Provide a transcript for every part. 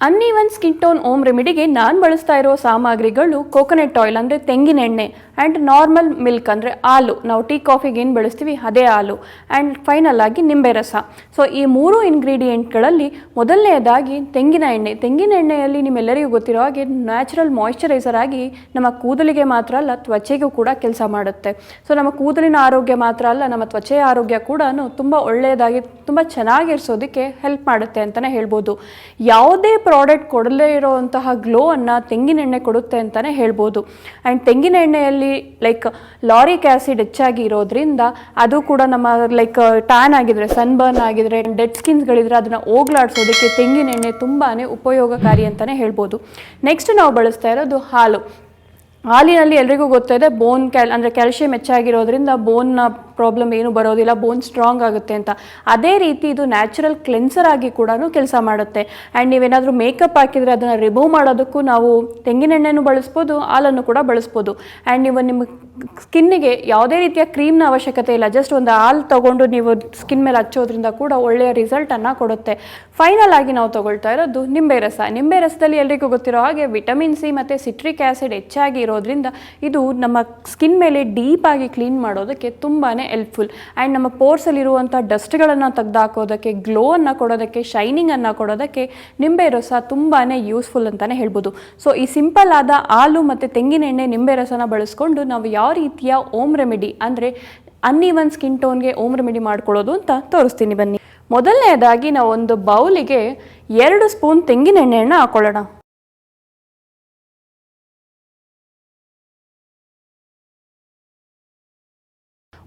ಅನ್ನೀವನ್ skin tone home ರೆಮಿಡಿಗೆ ನಾನು ಬಳಸ್ತಾ ಇರೋ ಸಾಮಗ್ರಿಗಳು ಕೋಕೋನಟ್ ಆಯಿಲ್ ಅಂದರೆ ತೆಂಗಿನ ಎಣ್ಣೆ. ಆ್ಯಂಡ್ ನಾರ್ಮಲ್ ಮಿಲ್ಕ್ ಅಂದರೆ ಹಾಲು. ನಾವು ಟೀ ಕಾಫಿಗೆ ಏನು ಬಳಸ್ತೀವಿ? ಅದೇ ಹಾಲು. ಆ್ಯಂಡ್ ಫೈನಲ್ ಆಗಿ ನಿಂಬೆ ರಸ. ಸೊ ಈ ಮೂರು ಇಂಗ್ರೀಡಿಯೆಂಟ್ಗಳಲ್ಲಿ ಮೊದಲನೆಯದಾಗಿ ತೆಂಗಿನ ಎಣ್ಣೆ. ತೆಂಗಿನ ಎಣ್ಣೆಯಲ್ಲಿ ನಿಮ್ಮೆಲ್ಲರಿಗೂ ಗೊತ್ತಿರೋ ಹಾಗೆ ನ್ಯಾಚುರಲ್ ಮಾಯಿಶ್ಚರೈಸರ್ ಆಗಿ ನಮ್ಮ ಕೂದಲಿಗೆ ಮಾತ್ರ ಅಲ್ಲ, ತ್ವಚೆಗೂ ಕೂಡ ಕೆಲಸ ಮಾಡುತ್ತೆ. ಸೊ ನಮ್ಮ ಕೂದಲಿನ ಆರೋಗ್ಯ ಮಾತ್ರ ಅಲ್ಲ, ನಮ್ಮ ತ್ವಚೆಯ ಆರೋಗ್ಯ ಕೂಡ ತುಂಬ ಒಳ್ಳೆಯದಾಗಿ, ತುಂಬ ಚೆನ್ನಾಗಿರಿಸೋದಕ್ಕೆ ಹೆಲ್ಪ್ ಮಾಡುತ್ತೆ ಅಂತಲೇ ಹೇಳ್ಬೋದು. ಯಾವುದೇ ಪ್ರಾಡಕ್ಟ್ ಕೊಡಲೇ ಇರೋವಂತಹ ಗ್ಲೋ ಅನ್ನು ತೆಂಗಿನೆಣ್ಣೆ ಕೊಡುತ್ತೆ ಅಂತಲೇ ಹೇಳ್ಬೋದು. ಆ್ಯಂಡ್ ತೆಂಗಿನ ಎಣ್ಣೆಯಲ್ಲಿ ಲೈಕ್ ಲಾರಿಕ್ ಆ್ಯಸಿಡ್ ಹೆಚ್ಚಾಗಿ ಇರೋದ್ರಿಂದ ಅದು ಕೂಡ ನಮ್ಮ ಲೈಕ್ ಟ್ಯಾನ್ ಆಗಿದ್ರೆ ಸನ್ಬರ್ನ್ ಆಗಿದ್ರೆ ಡೆಡ್ ಸ್ಕಿನ್ಸ್ಗಳಿದ್ರೆ ಅದನ್ನು ಹೋಗ್ಲಾಡ್ಸೋದಕ್ಕೆ ತೆಂಗಿನ ಎಣ್ಣೆ ತುಂಬಾ ಉಪಯೋಗಕಾರಿ ಅಂತಲೇ ಹೇಳ್ಬೋದು. ನೆಕ್ಸ್ಟ್ ನಾವು ಬಳಸ್ತಾ ಇರೋದು ಹಾಲು. ಹಾಲಿನಲ್ಲಿ ಎಲ್ರಿಗೂ ಗೊತ್ತಿದೆ ಬೋನ್ ಕ್ಯಾಲ್ ಅಂದರೆ ಕ್ಯಾಲ್ಶಿಯಂ ಹೆಚ್ಚಾಗಿರೋದ್ರಿಂದ ಬೋನ್ನ ಪ್ರಾಬ್ಲಮ್ ಏನು ಬರೋದಿಲ್ಲ ಬೋನ್ ಸ್ಟ್ರಾಂಗ್ ಆಗುತ್ತೆ ಅಂತ. ಅದೇ ರೀತಿ ಇದು ನ್ಯಾಚುರಲ್ ಕ್ಲೆನ್ಸರ್ ಆಗಿ ಕೂಡ ಕೆಲಸ ಮಾಡುತ್ತೆ. ಆ್ಯಂಡ್ ನೀವೇನಾದರೂ ಮೇಕಪ್ ಹಾಕಿದರೆ ಅದನ್ನು ರಿಮೂವ್ ಮಾಡೋದಕ್ಕೂ ನಾವು ತೆಂಗಿನೆಣ್ಣೆನೂ ಬಳಸ್ಬೋದು, ಹಾಲನ್ನು ಕೂಡ ಬಳಸ್ಬೋದು. ಆ್ಯಂಡ್ ನೀವು ನಿಮ್ಮ ಸ್ಕಿನ್ನಿಗೆ ಯಾವುದೇ ರೀತಿಯ ಕ್ರೀಮ್ನ ಅವಶ್ಯಕತೆ ಇಲ್ಲ. ಜಸ್ಟ್ ಒಂದು ಹಾಲು ತೊಗೊಂಡು ನೀವು ಸ್ಕಿನ್ ಮೇಲೆ ಹಚ್ಚೋದ್ರಿಂದ ಕೂಡ ಒಳ್ಳೆಯ ರಿಸಲ್ಟನ್ನು ಕೊಡುತ್ತೆ. ಫೈನಲ್ ಆಗಿ ನಾವು ತಗೊಳ್ತಾ ಇರೋದು ನಿಂಬೆ ರಸ. ನಿಂಬೆ ರಸದಲ್ಲಿ ಎಲ್ರಿಗೂ ಗೊತ್ತಿರೋ ಹಾಗೆ ವಿಟಮಿನ್ ಸಿ ಮತ್ತು ಸಿಟ್ರಿಕ್ ಆ್ಯಸಿಡ್ ಹೆಚ್ಚಾಗಿ ಇರೋದ್ರಿಂದ ಇದು ನಮ್ಮ ಸ್ಕಿನ್ ಮೇಲೆ ಡೀಪ್ ಆಗಿ ಕ್ಲೀನ್ ಮಾಡೋದಕ್ಕೆ ತುಂಬಾ ಹೆಲ್ಪ್ಫುಲ್ ಆ್ಯಂಡ್ ನಮ್ಮ ಪೋರ್ಸಲ್ಲಿರುವಂಥ ಡಸ್ಟ್ಗಳನ್ನು ತೆಗೆದುಹಾಕೋದಕ್ಕೆ ಗ್ಲೋವನ್ನು ಕೊಡೋದಕ್ಕೆ ಶೈನಿಂಗನ್ನು ಕೊಡೋದಕ್ಕೆ ನಿಂಬೆ ರಸ ತುಂಬಾ ಯೂಸ್ಫುಲ್ ಅಂತಲೇ ಹೇಳ್ಬೋದು. ಸೊ ಈ ಸಿಂಪಲ್ ಆದ ಹಾಲು ಮತ್ತು ತೆಂಗಿನ ಎಣ್ಣೆ, ನಿಂಬೆ ರಸನ ಬಳಸ್ಕೊಂಡು ನಾವು ಯಾವ ರೀತಿಯ ಓಮ್ ರೆಮಿಡಿ ಅಂದರೆ ಅನ್ನೀವನ್ ಸ್ಕಿನ್ ಟೋನ್ಗೆ ಓಮ್ ರೆಮಿಡಿ ಮಾಡ್ಕೊಳ್ಳೋದು ಅಂತ ತೋರಿಸ್ತೀನಿ ಬನ್ನಿ. ಮೊದಲನೆಯದಾಗಿ ನಾವು ಒಂದು ಬೌಲಿಗೆ ಎರಡು ಸ್ಪೂನ್ ತೆಂಗಿನ ಎಣ್ಣೆಯನ್ನು ಹಾಕೊಳ್ಳೋಣ.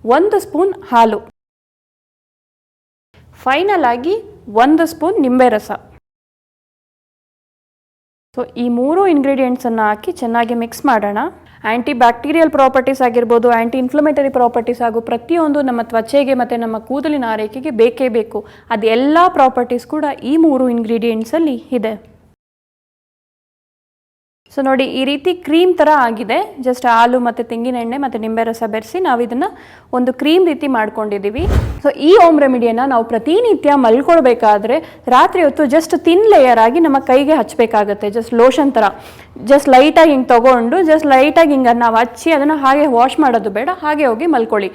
ಒಂದು ಸ್ಪೂನ್ ಹಾಲು. ಫೈನಲ್ ಆಗಿ ಒಂದು ಸ್ಪೂನ್ ನಿಂಬೆ ರಸ. ಸೊ ಈ ಮೂರು ಇಂಗ್ರೀಡಿಯೆಂಟ್ಸನ್ನು ಹಾಕಿ ಚೆನ್ನಾಗಿ ಮಿಕ್ಸ್ ಮಾಡೋಣ. ಆ್ಯಂಟಿ ಬ್ಯಾಕ್ಟೀರಿಯಲ್ ಪ್ರಾಪರ್ಟೀಸ್ ಆಗಿರ್ಬೋದು ಆ್ಯಂಟಿ ಇನ್ಫ್ಲಮೇಟರಿ ಪ್ರಾಪರ್ಟೀಸ್ ಹಾಗೂ ಪ್ರತಿಯೊಂದು ನಮ್ಮ ತ್ವಚೆಗೆ ಮತ್ತು ನಮ್ಮ ಕೂದಲಿನ ಆರೈಕೆಗೆ ಬೇಕೇ ಬೇಕು. ಅದೆಲ್ಲ ಪ್ರಾಪರ್ಟೀಸ್ ಕೂಡ ಈ ಮೂರು ಇಂಗ್ರೀಡಿಯೆಂಟ್ಸಲ್ಲಿ ಇದೆ. ಸೊ ನೋಡಿ, ಈ ರೀತಿ ಕ್ರೀಮ್ ಥರ ಆಗಿದೆ. ಜಸ್ಟ್ ಹಾಲು ಮತ್ತು ತೆಂಗಿನ ಎಣ್ಣೆ ಮತ್ತು ನಿಂಬೆ ರಸ ಬೆರೆಸಿ ನಾವು ಇದನ್ನು ಒಂದು ಕ್ರೀಮ್ ರೀತಿ ಮಾಡ್ಕೊಂಡಿದ್ದೀವಿ ಸೊ ಈ ಓಮ್ ರೆಮಿಡಿಯನ್ನು ನಾವು ಪ್ರತಿನಿತ್ಯ ಮಲ್ಕೊಳ್ಬೇಕಾದ್ರೆ ರಾತ್ರಿ ಹೊತ್ತು ಜಸ್ಟ್ ತಿನ್ ಲೇಯರ್ ಆಗಿ ನಮ್ಮ ಕೈಗೆ ಹಚ್ಚಬೇಕಾಗತ್ತೆ ಜಸ್ಟ್ ಲೋಷನ್ ಥರ ಜಸ್ಟ್ ಲೈಟಾಗಿ ಹಿಂಗೆ ತೊಗೊಂಡು ಜಸ್ಟ್ ಲೈಟಾಗಿ ಹಿಂಗೆ ನಾವು ಹಚ್ಚಿ ಅದನ್ನು ಹಾಗೆ ವಾಶ್ ಮಾಡೋದು ಬೇಡ. ಹಾಗೆ ಹೋಗಿ ಮಲ್ಕೊಳ್ಳಿ.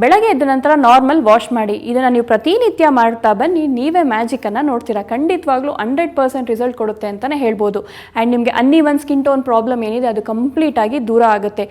ಬೆಳಗ್ಗೆ ಎದ್ದ ನಂತರ ನಾರ್ಮಲ್ ವಾಶ್ ಮಾಡಿ, ಇದನ್ನು ನೀವು ಪ್ರತಿನಿತ್ಯ ಮಾಡ್ತಾ ಬನ್ನಿ, ನೀವೇ ಮ್ಯಾಜಿಕನ್ನು ನೋಡ್ತೀರಾ. ಖಂಡಿತವಾಗ್ಲೂ ಹಂಡ್ರೆಡ್ ಪರ್ಸೆಂಟ್ ರಿಸಲ್ಟ್ ಕೊಡುತ್ತೆ ಅಂತಲೇ ಹೇಳ್ಬೋದು. ಆ್ಯಂಡ್ ನಿಮಗೆ ಅನ್ನಿ ಒನ್ ಸ್ಕಿನ್ ಟೋನ್ ಪ್ರಾಬ್ಲಮ್ ಏನಿದೆ, ಅದು ಕಂಪ್ಲೀಟಾಗಿ ದೂರ ಆಗುತ್ತೆ.